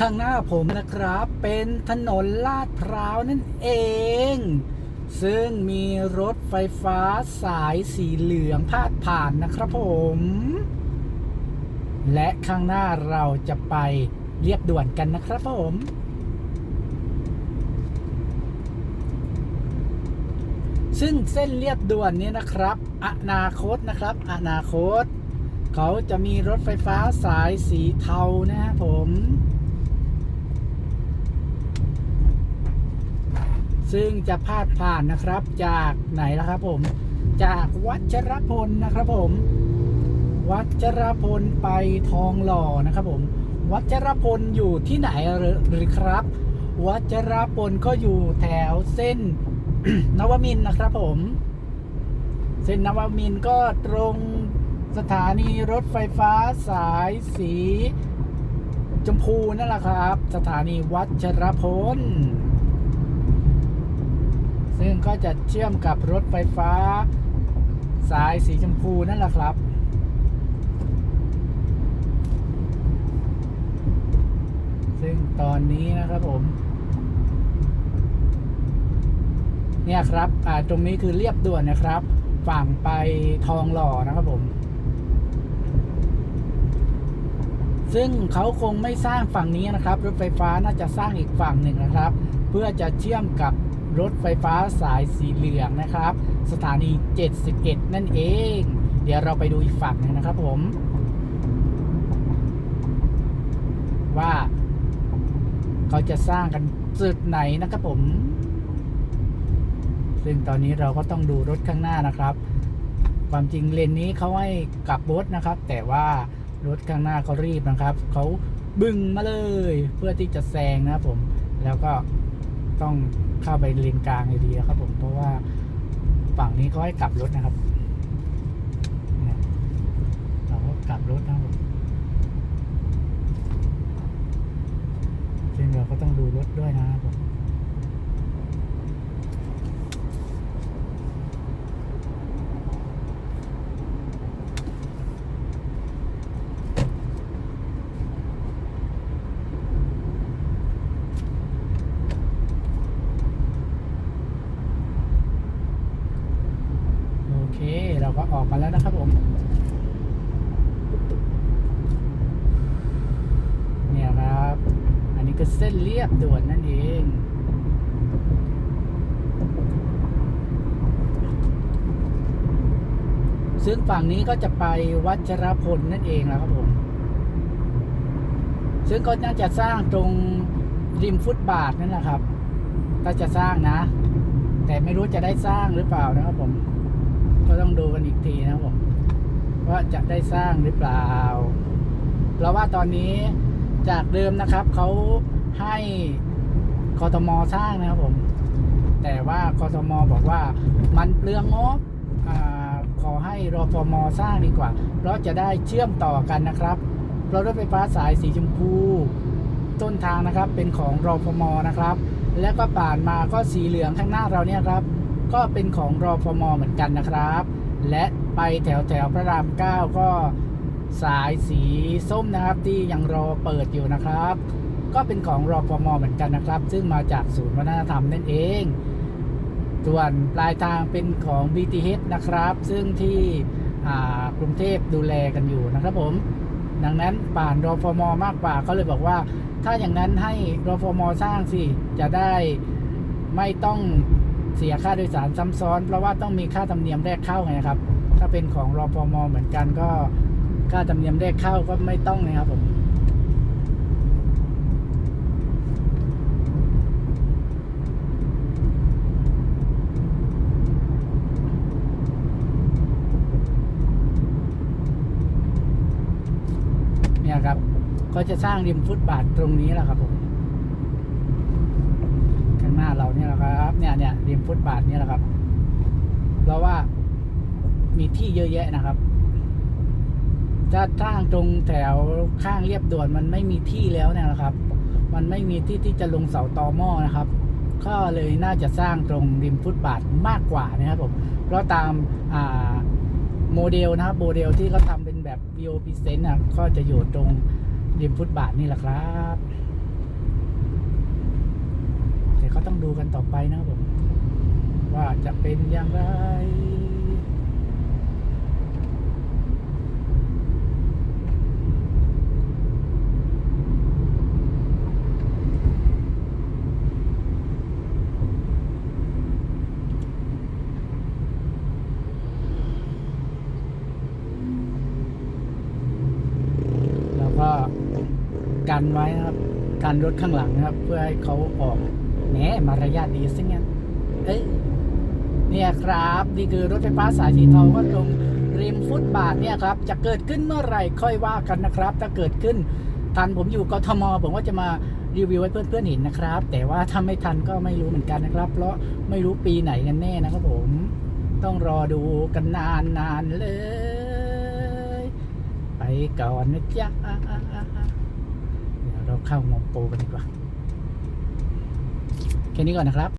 ข้างหน้าผมนะครับ เป็นถนนลาดพร้าวนั่นเอง ซึ่งมีรถไฟฟ้าสายสีเหลืองพาดผ่านนะครับผม และข้างหน้าเราจะไปเรียบด่วนกันนะครับผม ซึ่งเส้นเรียบด่วนนี้นะครับ อนาคตนะครับ อนาคต เขาจะมีรถไฟฟ้าสายสีเทานะครับผม ซึ่งจะพาดผ่านนะครับจากไหนล่ะครับผม จากวัชรพลนะครับผม วัชรพลไปทองหล่อนะครับผม วัชรพลอยู่ที่ไหนหรือหรือครับ วัชรพลก็อยู่แถวเส้นนวมินนะครับผม เส้นนวมินก็ตรงสถานีรถไฟฟ้าสายสีชมพูนั่นแหละครับ สถานีวัชรพล ซึ่งก็จะเชื่อมกับรถไฟฟ้า สายสีชมพูนั่นแหละครับ ซึ่งตอนนี้นะครับผม เนี่ยครับตรงนี้คือเรียบด่วนนะครับ ฝั่งไปทองหล่อนะครับผมซึ่งเขาคงไม่สร้างฝั่งนี้นะครับ รถไฟฟ้าน่าจะสร้างอีกฝั่งหนึ่งนะครับ เพื่อจะเชื่อมกับ รถไฟฟ้าสายสีเหลืองนะครับ สถานี 71 นั่นเอง เดี๋ยวเราไปดูอีกฝั่งหนึ่งนะครับผม ว่า เขาจะสร้างกันจุดไหนนะครับผม ซึ่งตอนนี้เราก็ต้องดูรถข้างหน้านะครับ ความจริงเลนนี้เขาให้กลับรถนะครับ แต่ว่ารถข้างหน้าเขารีบนะครับ เขาบึ้งมาเลย เพื่อที่จะแซงนะครับผม แล้วก็ ต้องเข้าไปเลนกลางดีๆครับผมเพราะว่าฝั่งนี้ก็ให้กลับรถนะครับเนี่ยเราก็กลับรถนะครับผมซึ่งเราก็ต้องดูรถด้วยนะครับผม โอเค เรา ก็ออกมาแล้วนะครับผมเนี่ยครับ อันนี้ก็เส้นเรียบด่วนนั่นเองซึ่งฝั่งนี้ก็จะไปวัชรพลนั่นเองนะครับผม ซึ่งก็น่าจะสร้างตรงริมฟุตบาทนั่นแหละครับ ถ้าจะสร้างนะ แต่ไม่รู้จะได้สร้างหรือเปล่านะครับผม ก็ต้องดูกันอีกทีนะครับผมว่าจะได้สร้างหรือเปล่า เพราะว่าตอนนี้จากเดิมนะครับเขาให้กทมสร้างนะครับผม แต่ว่ากทมบอกว่ามันเปลืองงบขอให้รอฟมสร้างดีกว่า เพราะจะได้เชื่อมต่อกันนะครับเพราะรถไฟฟ้าสายสีชมพู ต้นทางนะครับเป็นของรอฟมนะครับ แล้วก็ผ่านมาก็สีเหลืองข้างหน้าเราเนี่ยครับ ก็เป็นของรอฟมเหมือนกันนะครับ และไปแถวแถวพระรามเก้าก็สายสีส้มนะครับที่ยังรอเปิดอยู่นะครับ ก็เป็นของรอฟมเหมือนกันนะครับ ซึ่งมาจากศูนย์วัฒนธรรมนั่นเอง ส่วนปลายทางเป็นของ BTH นะครับ ซึ่งที่กรุงเทพดูแลกันอยู่นะครับผม ดังนั้นป่านรอฟมมากกว่าเขาเลยบอกว่า ถ้าอย่างนั้นให้รอฟมสร้างสิจะได้ไม่ต้อง เสียค่าโดยสารซ้ำซ้อน เพราะว่าต้องมีค่าธรรมเนียมแรกเข้าไงครับ ถ้าเป็นของรฟมเหมือนกันก็ค่าธรรมเนียมแรกเข้าก็ไม่ต้องนะครับผมเนี่ยครับ ก็จะสร้างริมฟุตบาทตรงนี้แหละครับผม ข้างหน้าเรา เนี่ยเนี่ยริมฟุตบาทเนี่ยแหละครับ เพราะว่ามีที่เยอะแยะนะครับถ้าสร้างตรงแถวข้างเรียบด่วนมันไม่มีที่แล้วเนี่ยนะครับ มันไม่มีที่ที่จะลงเสาตอหม้อนะครับ ก็เลยน่าจะสร้างตรงริมฟุตบาทมากกว่านะครับผมเพราะตามอ่าโมเดลนะครับโมเดลที่เขาทำเป็นแบบ VO Present นะก็จะอยู่ตรงริมฟุตบาทนี่แหละครับ ต้องดูกันต่อไปนะครับผม ว่าจะเป็นอย่างไรแล้วก็กันไว้นะครับกันรถข้างหลังนะครับ เพื่อให้เขาออก แหมมารยาทดีซิงั้นเอ้ยเนี่ยครับนี่คือรถไฟฟ้าสายสีเทาก็ตรงริมฟุตบาทเนี่ยครับจะเกิดขึ้นเมื่อไหร่ค่อยว่ากันนะครับ ถ้าเกิดขึ้นทันผมอยู่กทมผมก็จะมารีวิวให้เพื่อนๆเห็นนะครับ แต่ว่าถ้าไม่ทันก็ไม่รู้เหมือนกันนะครับ เพราะไม่รู้ปีไหนกันแน่นะครับผมต้องรอดูกันนานๆเลย ไปก่อนนะจ๊ะเดี๋ยวเราเข้างมโปกันดีกว่า แค่นี้ก่อนนะครับ